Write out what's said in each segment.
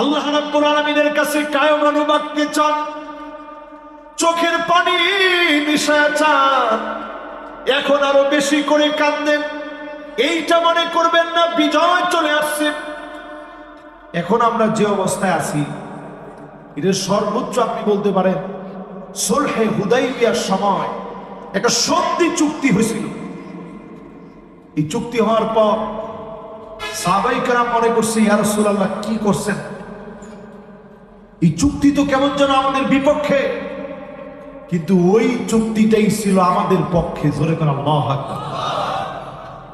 আল্লাহ রাব্বুল আলামিনের কাছে কায়ম অনুবাক্যে চান। চোখের পানি মিশায় চান। এখন আরও বেশি করে কান্দেন। এইটা মনে করবেন না, বিজয় চলে আসছে। এখন আমরা যে অবস্থায় আছি, এটা সর্বোচ্চ আপনি বলতে পারেন, সোলহে হুদাইবিয়ার সময়। একটা সন্ধি চুক্তি হয়েছিল। এই চুক্তি হওয়ার পর সাহাবাই কারাম মনে করছে, ইয়া রাসূলুল্লাহ, কি করছেন? এই চুক্তি তো কেমন যেন আমাদের বিপক্ষে। কিন্তু ওই চুক্তিটাই ছিল আমাদের পক্ষে জোরে করে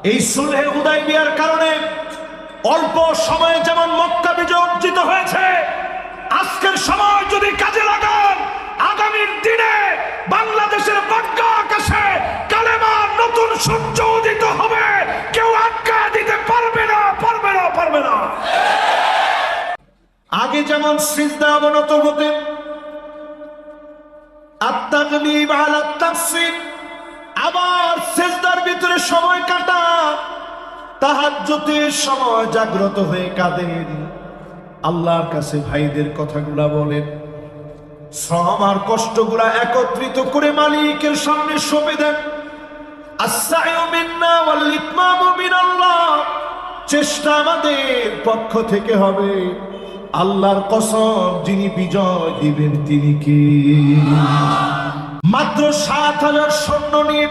এই সুলহে হুদাইবিয়ার কারণে অল্প সময়ে যেমন মক্কা বিজয় অর্জিত হয়েছে, আজকের সময় যদি কাজে লাগান, আগামীর দিনে বাংলাদেশের বাগ্যা আকাশে কালেমার নতুন সূর্য উদিত হবে। কেউ আটকা দিতে পারবে না পারবে না পারবে না। আগে যেমন সিজদা অবনত হতেন আত্মাগলিব আলা তাফসির, আবার সেজদার ভিতরে সময় কাটা তাহার তাহাজ্জুদের সময় জাগ্রত হয়ে কাঁদেন। আল্লাহর কাছে ভাইদের কথাগুলা বলেন। শ্রম আর কষ্টগুলা একত্রিত করে মালিকের সামনে সঁপে দেন। চেষ্টা আমাদের পক্ষ থেকে হবে। আল্লাহর কসম, যিনি বিজয় দিবেন তিনি কি? মাত্র সাত হাজার সৈন্য নিয়ে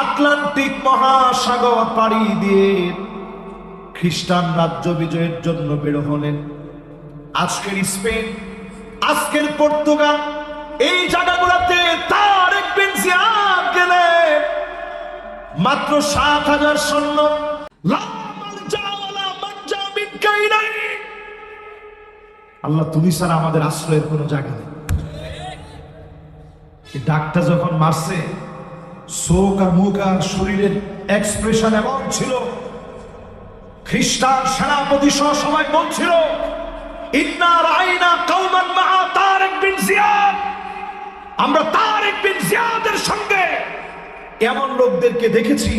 আটলান্টিক মহাসাগর পাড়ি দিয়ে খ্রিস্টান রাজ্য বিজয়ের জন্য বের হলেন। আজকের স্পেন, আজকের পর্তুগাল, এই জায়গাগুলোতে জিয়াদ গেলেন। মাত্র সাত হাজার সৈন্য আল্লাহ, তুমি ছাড়া আমাদের আশ্রয়ের কোনো জায়গা নেই। ডাকটা যখন মারছে, চোখ আর মুখ আর শরীরের এক্সপ্রেশন এমন ছিল, খ্রিস্টান সেনাপতি সহ সবাই বলছিল আমরা তারেক বিন জিয়াদের সঙ্গে এমন লোকদেরকে দেখেছি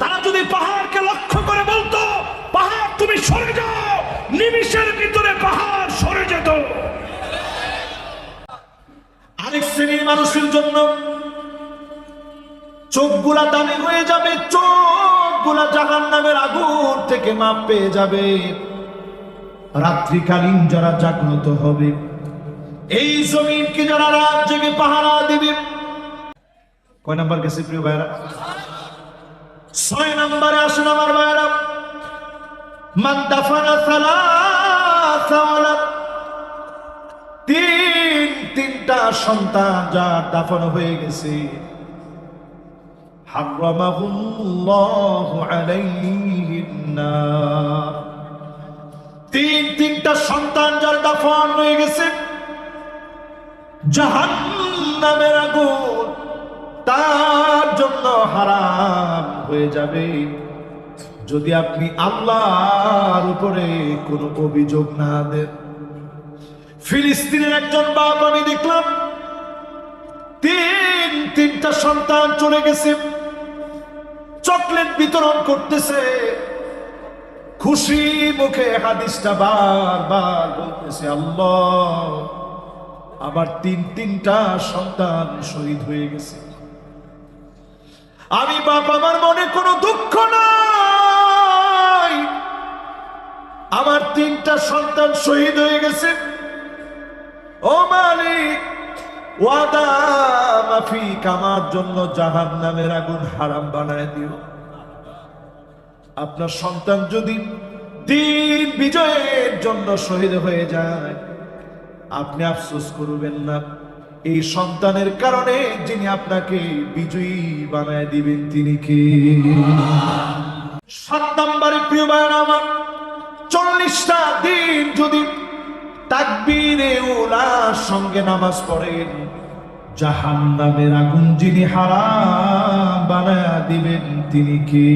তারা যদি পাহাড়কে লক্ষ্য করে বলতো, পাহাড়, তুমি সরে যাও। ভিতরে পাহাড় সরে যেত। আরেক শ্রেণির মানুষের জন্য চোখগুলা দামি হয়ে যাবে, চোখগুলা জাহান নামের আগুন থেকে মাপ পেয়ে যাবে। রাত্রিকালীন যারা জাগ্রত হবে, এই জমিনকে যারা রাত জেগে পাহারা দিবে কয় নাম্বার গেছে প্রিয় ভাইরা ছয় নাম্বারে আসেন আমার ভাইরা তিন, তিনটা সন্তান যার দাফন হয়ে গেছে। তিন, তিনটা সন্তান যার দাফন হয়ে গেছে। জাহান্নামের আগুন তার জন্য হারাম হয়ে যাবে। যদি আপনি আল্লাহর উপরে কোনো অভিযোগ না দেন। ফিলিস্তিনের একজন বাপ, আমি দেখলাম, তিন, তিনটা সন্তান চলে গেছে। চকলেট বিতরণ করতেছে। খুশি মুখে হাদিসটা বারবার বলতেছে, আল্লাহ আবার তিন, তিনটা সন্তান শহীদ হয়ে গেছে। আমি বাপ, আমার মনে কোনো দুঃখ নাই। আমার তিনটা সন্তান শহীদ হয়ে গেছে। ও মালিক, ওয়াদা মাফিক আমার জন্য জাহান নামের আগুন হারাম বানায় দিও। আপনার সন্তান যদি দিন বিজয়ের জন্য শহীদ হয়ে যায়, আপনি আফসোস করবেন না। এই সন্তানের কারণে যিনি আপনাকে বিজয়ী বানায় দিবেন, তিনি কি? সাত নম্বরে প্রিয় ভাইয়ের আমার চল্লিশটা দিন যদি তাকবীরে ওলার সঙ্গে নামাজ পড়েন জাহান নামের আগুন যিনি হারাম বানায় দিবেন, তিনি কি?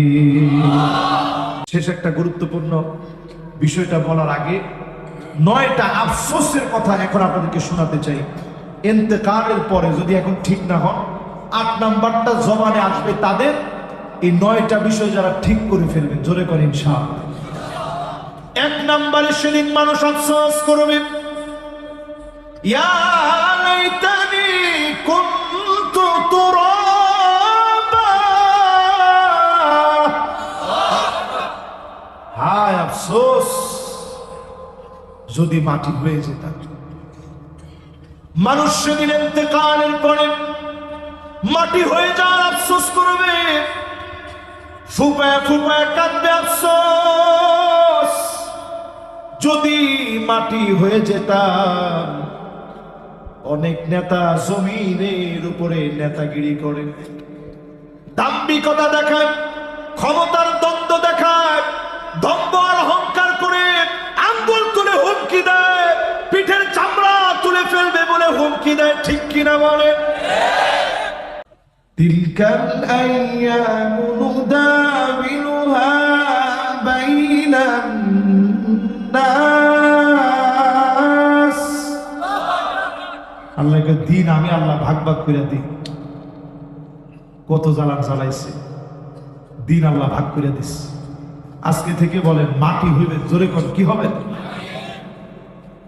শেষ একটা গুরুত্বপূর্ণ বিষয়টা বলার আগে নয়টা আফসোসের কথা এখন আপনাদেরকে শোনাতে চাই। এতেকালের পরে যদি এখন ঠিক না হন, আট নাম্বারটা জমানে আসবে তাদের, এই নয়টা বিষয় যারা ঠিক করে ফেলবেন, জোরে করে ইনশাআল্লাহ। এক নাম্বারে সেদিন মানুষ আফসোস করবে হায় আফসোস, যদি মাটি হয়ে যেতাম। মানুষ সেদিন ইন্তেকালের পরে মাটি হয়ে যাওয়ার আফসোস করবে। ফুপায় ফুপায় কাঁদবে আফসোস। যদি মাটি হয়ে যেতাম, অনেক নেতা জমিনের উপরে নেতাগিরি করে। দাম্ভিকতা দেখায়, ক্ষমতার দ্বন্দ্ব দেখায় দম্ভ আর অহংকার করে আঙ্গুল তুলে হুমকি দেয়। হুমকি দেয় ঠিক কিনা বলে تلك الأيام نداولها بين الناس আল্লাহকে দিন আমি আল্লাহ ভাগ ভাগ করে দিই কত জ্বালান জ্বালাইছে দিন আল্লাহ ভাগ করে দিস আজকে থেকে বলেন মাটি হইবে জোরে কর কি হবে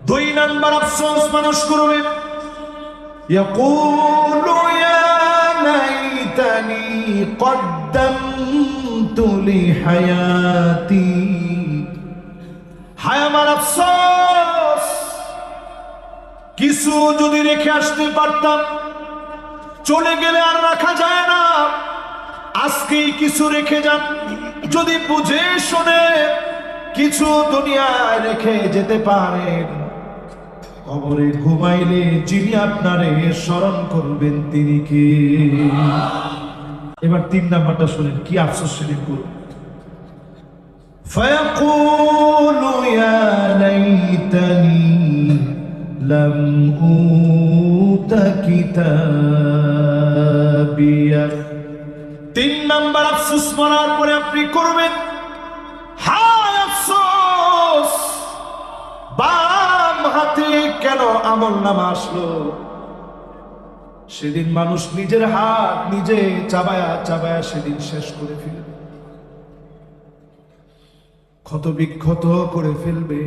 দুই নাম্বার আফসোস মানুষ করবে يقول يا ليتني قدمت لحياتي হায় আমার আফসোস কিছু যদি রেখে আসতে পারতাম চলে গেলে আর রাখা যায় না আজকেই কিছু রেখে যান যদি বুঝে শুনে কিছু দুনিয়ায় রেখে যেতে পারেন কবরে ঘুমাইলে যিনি আপনারে স্মরণ করবেন তিনি কে এবার তিন নাম্বারটা শুনেন কি আফসোস সেদিন করুন فيقول يا ليتني لم أوت كتابيه তিন নাম্বার আফসোস মারার পরে আপনি করবেন আমল নামা আসলো। সেদিন মানুষ নিজের হাত নিজে চাবায়া চাবায়া সেদিন শেষ করে ফেলবে। ক্ষত বিক্ষত করে ফেলবে।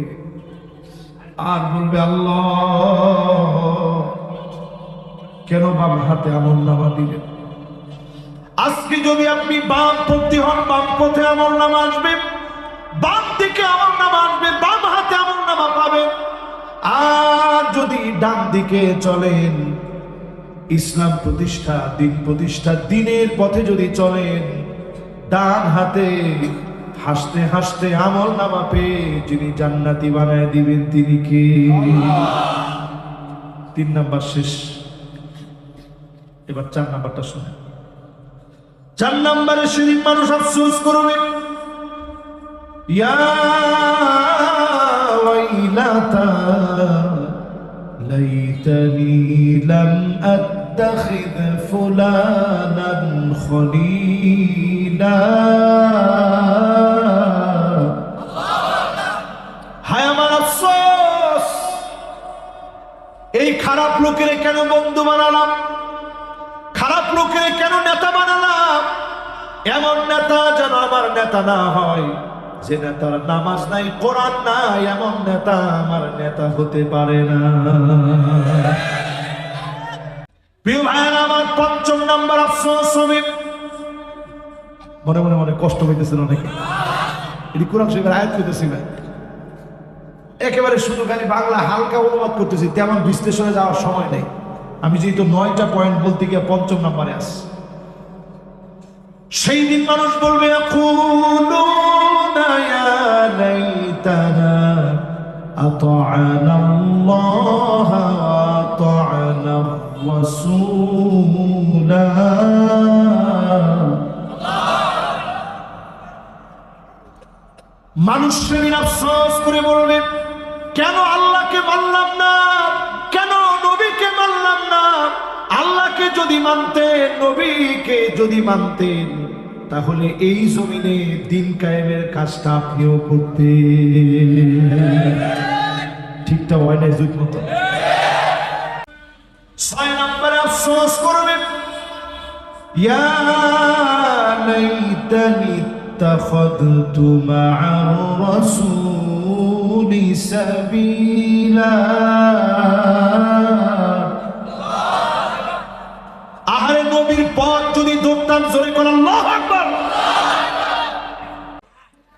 আর বলবে, আল্লাহ, কেন বাম হাতে আমল নামা দিলেন? আজকে যদি আপনি বাম পন্থী হন বাম পথে আমল নামা আসবে। বাম দিকে আমল নামা আসবে, বাম ডান দিকে চলেন। ইসলাম প্রতিষ্ঠা, দিন প্রতিষ্ঠা, দিনের পথে যদি চলেন, ডান হাতে হাসতে হাসতে আমল নামা পেয়ে যিনি জান্নাতি বানায় দিবেন তিনি কে? তিন নাম্বার শেষ। এবার চার নাম্বারটা শুনে চার নাম্বারে সেদিন মানুষ আফসোস করবে। ইয়া ওয়াইলাতা লাইতানি লাম আত্তাখিদ ফুলানান খলিলা হায় আমার আফসোস! এই খারাপ লোকের কেন বন্ধু বানালাম? খারাপ লোকের কেন নেতা বানালাম? এমন নেতা যেন আমার নেতা না হয়। যে নেতার নামাজ নাই, কোরআন নাই, এমন নেতা আমার নেতা হতে পারে না। একেবারে বাংলা হালকা অনুবাদ করতেছি, তেমন বিশ্লেষণে যাওয়ার সময় নেই। আমি যেহেতু নয়টা পয়েন্ট বলতে গিয়ে পঞ্চম নম্বরে আস সেই দিন মানুষ বলবে يا ليتنا أطعنا الله وأطعنا الرسولا মানুষ সেদিন আফসোস করে বলবে কেন আল্লাহকে মানলাম না কেন নবীকে মানলাম না আল্লাহকে যদি মানতেন নবীকে যদি মানতেন তাহলে এই জমিনে দিন কায়েমের কাজটা আপনিও করতে ঠিকটা হয় না যুগ মতো ছয় নম্বরে আফসোস করবে يا ليتني اتخذت مع الرسول سبيلا আহারে নবীর পথ যদি ধরতাম জোরে করে আল্লাহ আকবার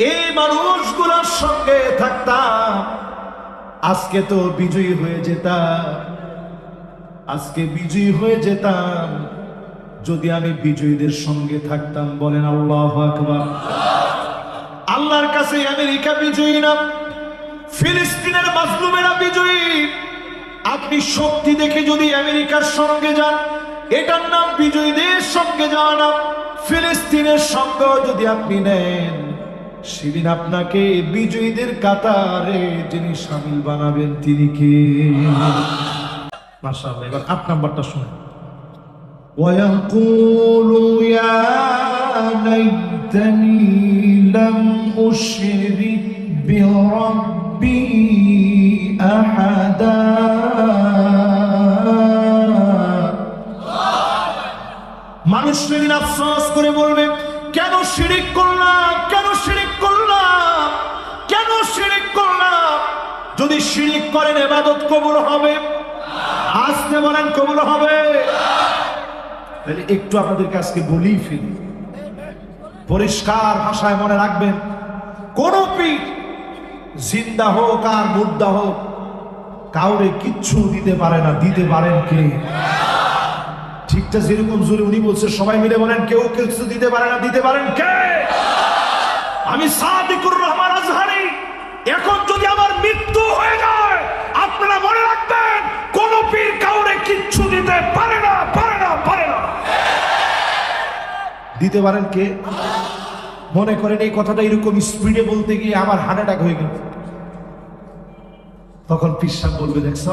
এই মানুষগুলোর সঙ্গে থাকতাম। আজকে তো বিজয়ী হয়ে যেতাম। আজকে বিজয়ী হয়ে যেতাম। যদি আমি বিজয়ীদের সঙ্গে থাকতাম, বলেন আল্লাহ আকবার। আল্লাহর কাছে আমেরিকা বিজয়ী না, ফিলিস্তিনের মাজলুমেরা বিজয়ী। আপনি শক্তি দেখে যদি আমেরিকার সঙ্গে যান, এটার নাম বিজয়ীদের সঙ্গে যাওয়া না, ফিলিস্তিনের সঙ্গ যদি আপনি নেন। সেদিন আপনাকে বিজয়ীদের কাতারে যিনি সামিল বানাবেন তিনি কে মাশাআল্লাহ এবার আট নাম্বারটা শুনুন ويقول يا ليتني لم أشرك بربي أحدا মানুষ সেদিন আফসোস করে বলবে কেন শিরিক করলাম শিরিক করেন এবাদত কবুল হবে। আসতে বলেন, কবুল হবে। তাহলে একটু আপনাদেরকে আজকে বলি ফেলি পরিষ্কার ভাষায় মনে রাখবেন, কোন পীর জিন্দা হোক আর মুদ্দা হোক, কাউরে কিচ্ছু দিতে পারে না, দিতে পারেন কে? ঠিকটা যেরকম জোরে উনি বলছে, সবাই মিলে বলেন, কেউ কিছু দিতে পারে না, দিতে পারেন কে? আমি সাদিকুর রহমান আজহারি। এখন যদি আমার মৃত্যু হয়ে যায় আপনারা মনে রাখবেন কোন পীর কাউরে কিচ্ছু দিতে পারে না পারে না পারে না। দিতে পারেন কে? মনে করেন এই কথাটা এরকম স্পিডে বলতে গিয়ে আমার হার্ট অ্যাটাক হয়ে গেল। তখন পিসাব বলবে দেখছ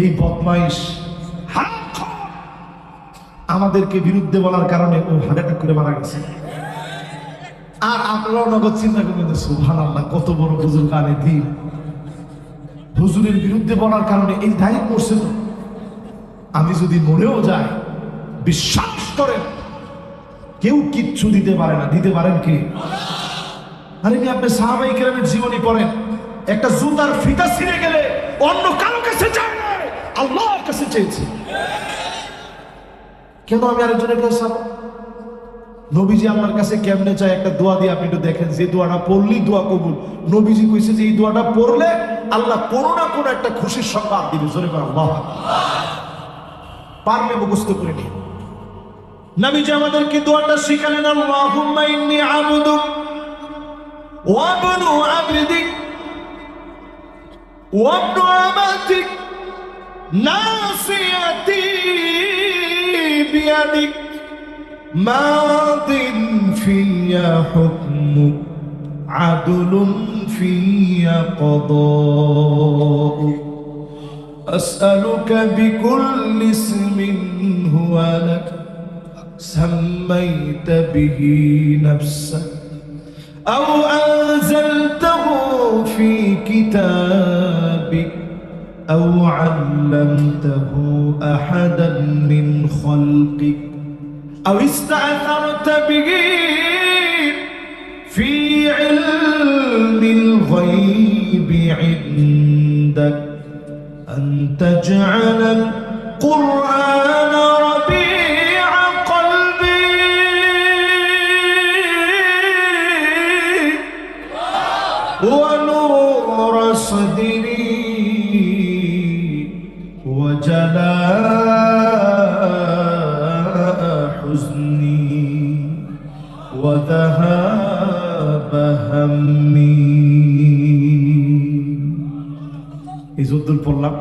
এই বদমাইশ আমাদেরকে বিরুদ্ধে বলার কারণে ও হার্ট অ্যাটাক করে মারা গেছে। আর আপনারাও নগদ চিন্তা করবেন সুহান আল্লাহ কত বড় হুজুর কানে দিন। হুজুরের বিরুদ্ধে বলার কারণে এই দায়ী করছে তো। আমি যদি মরেও যাই, বিশ্বাস করেন, কেউ কিচ্ছু দিতে পারে না। দিতে পারেন কি? আরে কি আপনি সাহাবাই কেরামের জীবনী পড়েন? একটা জুতার ফিতা ছিঁড়ে গেলে অন্য কারও কাছে না আল্লাহর কাছে চেয়েছে। কেন আমি আরেকজনের কাছে নবীজি আমার কাছে কেমনে চায় একটা দোয়া দিয়ে আপনি একটু দেখেন, যে দোয়াটা পড়লেই দোয়া কবুল। নবীজি কইছে যে এই দোয়াটা পড়লে আল্লাহ কোনো না কোনো একটা খুশির সংবাদ দিবে, জোরে পারলে মুখস্থ করে নিয়ে নবীজি আমাদেরকে দোয়াটা শিখালেন, আল্লাহুম্মা ইন্নী আবুদুক ওয়া বনু আবদিক ওয়া ইবনু আমাতিক নাসিয়াতি বিয়াদিক। ماض في حكمك عدل في قضاء. أسألك بكل اسم هو لك سميت به نفسك. أو أنزلته في كتابك أو علمته أحدا من خلقك. أو استأثرت به في علم الغيب عندك أن تجعل القرآن এই পড়লাম।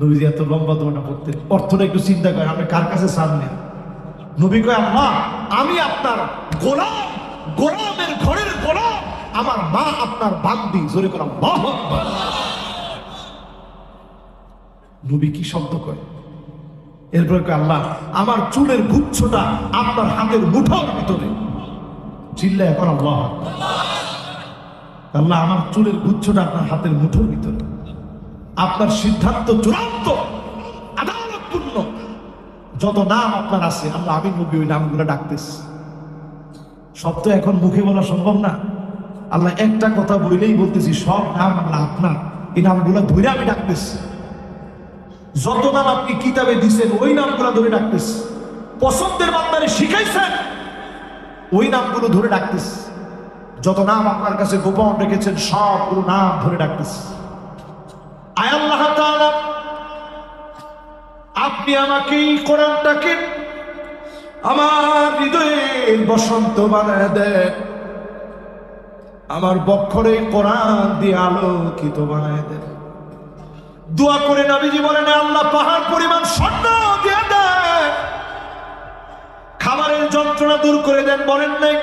নবীজি এত লম্বা দোয়াটা পড়তেন। অর্থটা একটু চিন্তা করেন, আপনি কার কাছে চান নেন? নবী কয় আল্লাহ আমি আপনার গোলাম, গোলামের ঘরের গোলাম। আমার মা আপনার বান্দি। জোরে করা নবী কি শব্দ কয়? এরপরে কয়, আল্লাহ, আমার চুলের গুচ্ছটা আপনার হাতের মুঠোর ভিতরে। চিল্লা এখন আল্লাহ আল্লাহ, আমার চুলের গুচ্ছটা আপনার হাতের মুঠোর ভিতরে। আপনার সিদ্ধান্ত চূড়ান্ত আদালতপূর্ণ যত নাম আপনার আছে, আমরা আমি মুখে ওই নামগুলো ডাকতেছি। সব তো এখন মুখে বলা সম্ভব না। আল্লাহ একটা কথা বললেই বলতেছি, সব নাম আল্লাহ আপনার। এই নামগুলো ধরে আমি ডাকতেছি। যত নাম আপনি কিতাবে দিছেন, ওই নামগুলো ধরে ডাকতেছি। পছন্দের বান্দারে শিখাইছেন, ওই নামগুলো ধরে ডাকতেছি। যত নাম আপনার কাছে গোপন রেখেছেন, সবগুলো নাম ধরে ডাকতেছি। আপনি আমাকে এই কোরআনটাকে আমার হৃদয়ের বসন্ত বানায় দেন। আমার বক্ষরে কোরআন দিয়ে আলোকিত বানায় দেন। দোয়া করে নবীজি বলেন আল্লাহ, পাহাড় পরিমাণ স্বর্ণ দিয়ে দেন খাবারের যন্ত্রণা দূর করে দেন, বলেন নাই।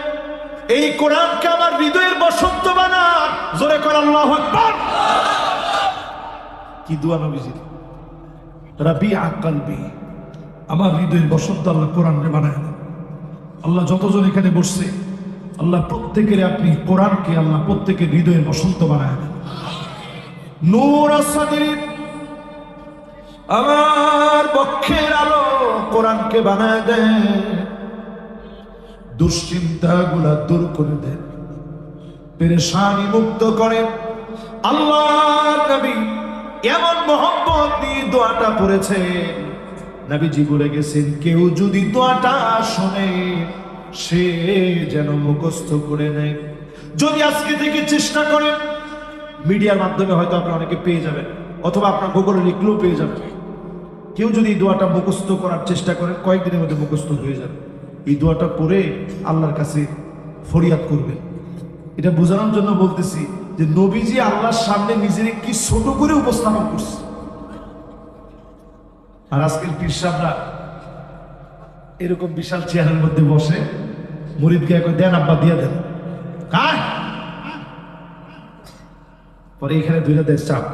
এই কোরআনকে আমার হৃদয়ের বসন্ত বানান। জোরে কর আল্লাহ আকবার। কি দোয়া নবীজির? রাবি আকালবি আমার হৃদয়ের বসন্ত আল্লাহ কোরআনকে বানায় দেন। আল্লাহ যতজন এখানে বসছে, আল্লাহ প্রত্যেকের আপনি কোরআনকে আল্লাহ প্রত্যেকের হৃদয়ের বসন্ত বানায় দেন। নূর আমার বক্ষের আলো কোরআনকে বানায় দেন। দুশ্চিন্তা গুলা দূর করে দেন। পেরেশানি মুক্ত করেন। আল্লাহ নবী এমন মোহাম্মত নিয়ে দোয়াটা পড়েছে নবীজি বলে গেছেন, কেউ যদি দোয়াটা শোনে, সে যেন মুখস্থ করে নেয়। যদি আজকে থেকে চেষ্টা করেন, মিডিয়ার মাধ্যমে হয়তো আপনি অনেকে পেয়ে যাবেন, অথবা আপনার গুগলে লিখলেও পেয়ে যাবেন। কেউ যদি এই দোয়াটা মুখস্থ করার চেষ্টা করেন, কয়েকদিনের মধ্যে মুখস্থ হয়ে যাবে। এই দোয়াটা পড়ে আল্লাহর কাছে ফরিয়াদ করবেন। এটা বোঝানোর জন্য বলতেছি যে নবীজি আল্লাহর সামনে নিজের কি ছোট করে উপস্থাপন করছে। আর আজকের পিসাবরা এরকম বিশাল চেয়ারের মধ্যে বসে মরিদকে একবার দেন আব্বা, দিয়ে দেন। কার? পরে এখানে দুইটা দেশ চাপ।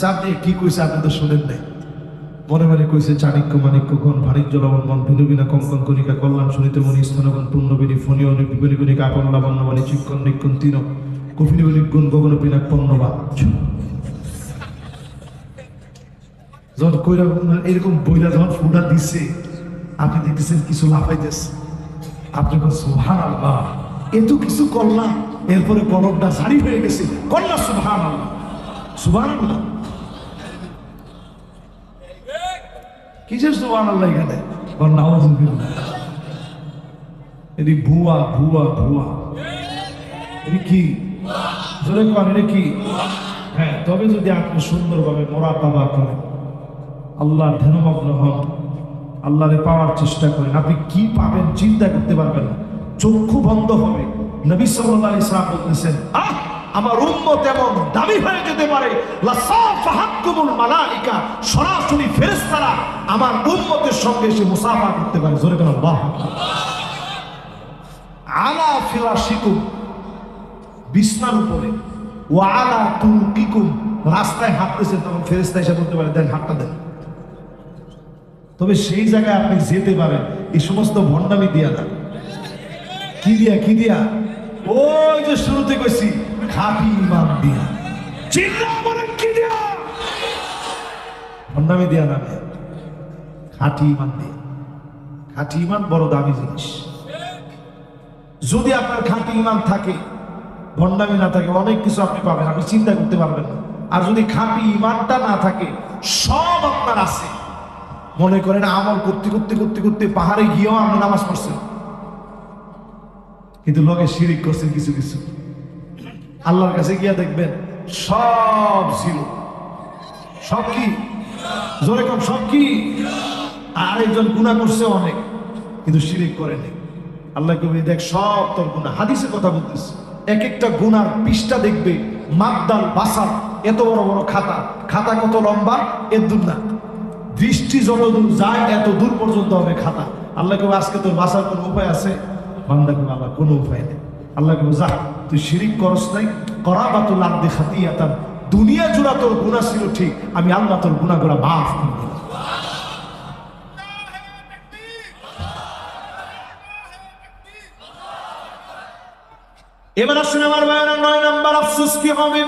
চাপ দিয়ে কি কইছে আপনি তো শুনেন নাই। মনে মনে কইছে, চাণিক্য মাণিক্য গণ ভারিজ্য লবণ মন ভিনুবিনা কঙ্কন কণিকা কল্যাণ শুনিতে মনি স্থানগণ পূর্ণবিনী ফণীয় বিপণী কণিকা আপন লাবণ্য মানি চিক্কন নিক্ষণ তিন কফিনী বলি, গুণ গগন পিনাক পণ্যবা। যখন কইরা এরকম বইলা যখন ফুটা দিচ্ছে আপনি দেখতেছেন কিছু লাফাইতেছে। আপনি সুহান আল্লাহ এত কিছু করলাম এরপরে কলমটা সারি হয়ে গেছে। কন্যা সুহান আল্লাহ সুহান আল্লাহ কিসের সুহান আল্লাহ এখানে এটি ভুয়া ভুয়া ভুয়া। এটি কি? জোরে কর এটা হ্যাঁ তবে যদি আপনি সুন্দরভাবে মোরা বাবা করেন, আল্লাহর ধ্যানমগ্ন হন, আল্লাহরে পাওয়ার চেষ্টা করেন, আপনি কি পাবেন চিন্তা করতে পারবেন চক্ষু বন্ধ হবে। নবী সাল্লাল্লাহু আলাইহি সাল্লাম বলতেছেন, আহ, আমার উম্মত এমন দামি হয়ে যেতে পারে। মালাইকা, সরাসরি ফেরেশতারা আমার উম্মতের সঙ্গে এসে মুসাফা করতে পারে। জোরে কেন আলা ফিরাশিকুম বিছনার উপরে। ও আলা তুকিকুম রাস্তায় হাঁটতেছে তখন ফেরেশতা এসে বলতে পারে, দেন, হাতটা দেন। তবে সেই জায়গায় আপনি যেতে পারেন এই সমস্ত ভণ্ডামি দিয়া না। কি দিয়া কি দিয়া? ওই যে শুরুতে কইছি, খাঁটি ইমান দিয়া। কি দিয়া? ভণ্ডামি দিয়া না। খাঁটি ইমান দিয়া। খাঁটি ইমান বড় দামি জিনিস। যদি আপনার খাঁটি ইমান থাকে ভণ্ডামি না থাকে, অনেক কিছু আপনি পাবেন, আপনি চিন্তা করতে পারবেন না। আর যদি খাঁটি ইমানটা না থাকে, সব আপনার আছে। মনে করেন আমল করতে করতে করতে করতে পাহাড়ে গিয়েও আপনি নামাজ পড়ছেন। কিন্তু লোকে শিরিক করছেন কিছু কিছু। আল্লাহর কাছে গিয়া দেখবেন, সব ছিল। সব কি? জোরে কম সব কি? আর একজন গুণা করছে অনেক, কিন্তু শিরিক করে নেই। আল্লাহ কবি দেখ, সব তোর গুণা হাদিসের কথা বলতেছে। এক একটা গুনার পৃষ্ঠা দেখবে। মাদ্দাল বাসার এত বড় বড় খাতা। খাতা কত লম্বা? এর দূর না। দৃষ্টি যত দূর যায়, এত দূর পর্যন্ত হবে খাতা। আল্লাহ কেউ আজকে তোর বাসার কোনো উপায় আছে? বান্দা কেউ আল্লাহ, কোনো উপায় নেই। আল্লাহ কেউ যা, তুই শিরিক করস নাই। করা বা তোর লাভ দেখা দিয়াতাম দুনিয়া জুড়া তোর গুণা ছিল ঠিক। আমি আল্লাহ তোর গুণাগুলা মাফ করে এবার আসুন আমার ভাইয়েরা নয় নাম্বার আফসোস কি হবে?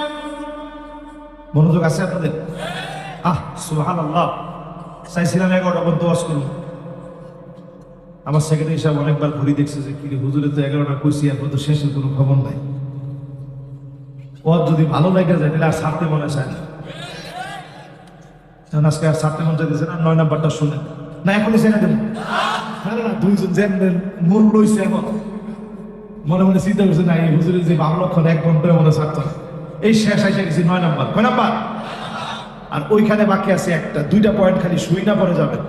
মনোযোগ আছে আপনাদের? আহ সুহান আল্লাহ চাইছিলাম এগারোটা পর্যন্ত ওয়াজ করুন। আমার সেক্রেটারি সাহেব অনেকবার ঘুরি দেখছে যে কি হুজুরে তো এগারোটা কইছি এখন তো শেষের কোনো খবর নাই। ওর যদি ভালো লাগে যায় তাহলে আর ছাড়তে মনে চায় না। আজকে আর ছাড়তে মন চাইতেছে না নয় নাম্বারটা শুনেন। না এখনই ছেড়ে দেবেন না না, না দুইজন জেনবেন মূল লইছে এখন মনে মনে চিন্তা করছে না এই হুজুরের যে বাম লক্ষণ এক ঘন্টায় মনে ছাড়তো না। এই শেষ আইসা গেছি নয় নাম্বার কয় নাম্বার আর ওইখানে বাকি আছে একটা দুইটা পয়েন্ট খালি শুই না পরে যাবেন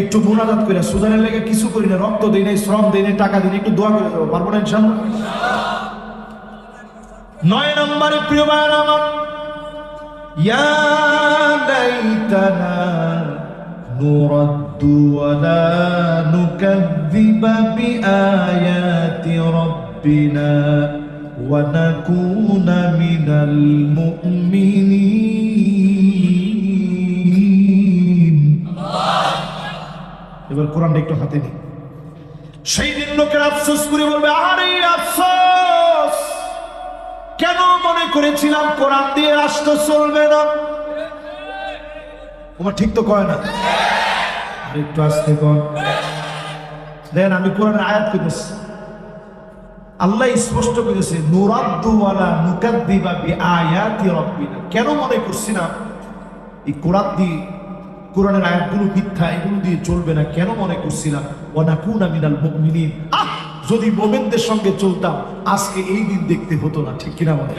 একটু মোনাজাত করে সুদানের লেগে কিছু করি না রক্ত দিই নাই শ্রম দিই নাই টাকা দিই নাই, একটু দোয়া করে যাবো পারবো না ইনশাল্লাহ নয় নম্বরে প্রিয় ভাইয়ের আমার يا ليتنا نرد ولا نكذب بآيات ربنا ونكون من المؤمنين এবার কোরআনটা একটু হাতে নিই সেই দিন লোকের আফসোস করে বলবে আরে আফসোস কেন মনে করেছিলাম কোরআন দিয়ে রাষ্ট্র চলবে না তোমার ঠিক তো কয় না আর একটু আসতে কর দেন আমি কোরআনের আয়াত করেছি আল্লাহ স্পষ্ট করেছে, নুরাদ্দু ওয়ালা নুকাদ্দিবা বিআয়াতি রাব্বিনা। কেন মনে করছি না? এই কোরআন কোরআনের আয়াতগুলো মিথ্যা, এগুলো দিয়ে চলবে না, কেন মনে করছিলাম ওয়ানাকুনা মিনাল মুমিনিন। আহ, যদি মোমেনদের সঙ্গে চলতাম, আজকে এই দিন দেখতে হতো না, ঠিক কিনা বলে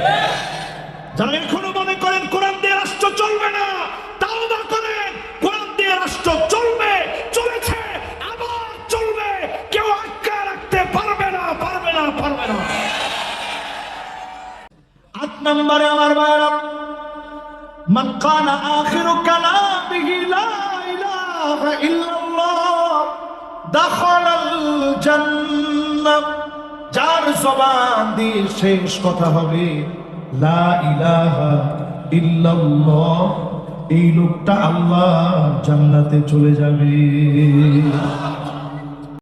যারা এখনও মনে করেন কোরআন দিয়ে রাষ্ট্র চলবে না নম্বরে আমার ভাইরা من قال آخر كلامه لا إله إلا الله دخل الجنة যার জবান দিয়ে শেষ কথা হবে লা ইলাহা ইল্লাল্লাহ এই লোকটা আল্লাহ জান্নাতে চলে যাবে